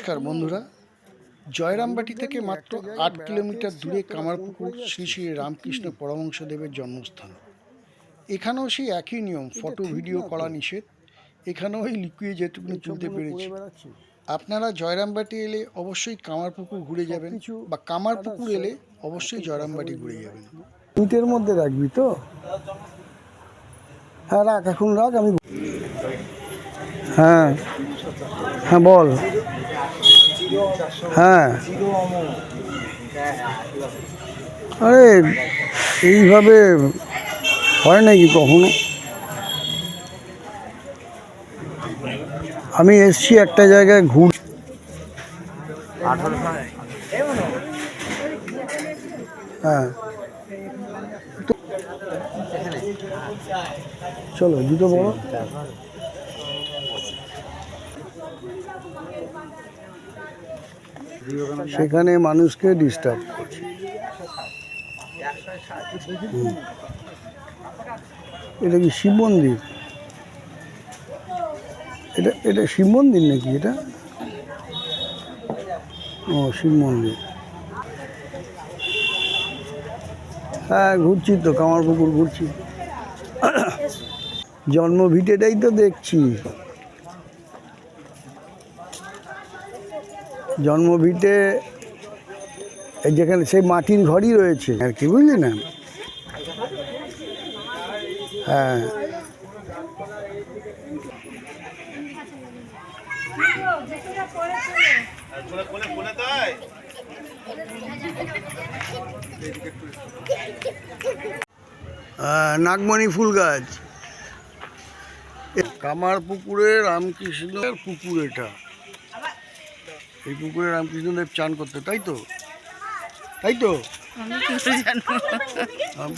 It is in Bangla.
নমস্কার বন্ধুরা। জয়রামবাটি থেকে মাত্র আট কিলোমিটার দূরে কামারপুকুর শ্রী শ্রী রামকৃষ্ণ পরমহংসদেবের জন্মস্থান। এখানেও সেই একই নিয়ম ফটো ভিডিও করা নিষেধ। এখানেও ওই লিকুয়ে যেটুকুনি তুলতে পেরেছি। আপনারা জয়রামবাটি এলে অবশ্যই কামারপুকুর ঘুরে যাবেন বা কামারপুকুর এলে অবশ্যই জয়রামবাটি ঘুরে যাবেন। ইটের মধ্যে রাখবি তো? হ্যাঁ রাখ এখন রাখ আমি হ্যাঁ হ্যাঁ বল। হ্যাঁ। আরে, এইভাবে হয় নাকি কখনো? আমি এসছি একটা জায়গায় ঘুর হ্যাঁ। চলো, দুটো বড় সেখানে মানুষকে ডিস্টার্ব করছে। এটা কি শিব মন্দির? এটা এটা শিব মন্দির নাকি এটা? ও, শিব মন্দির। হ্যাঁ ঘুরছি তো, কামারপুকুর ঘুরছি। জন্মভিটেটাই তো দেখছি। জন্মভিটে এই যেখানে সেই মাটির ঘরই রয়েছে। আর কি বুঝলি না? হ্যাঁ। নাগমণি ফুল গাছ। কামার পুকুরে রামকৃষ্ণের পুকুর এটা। এই পুকুরে রামকৃষ্ণদেব চান করতে তাই তো? তাই তো? রাম-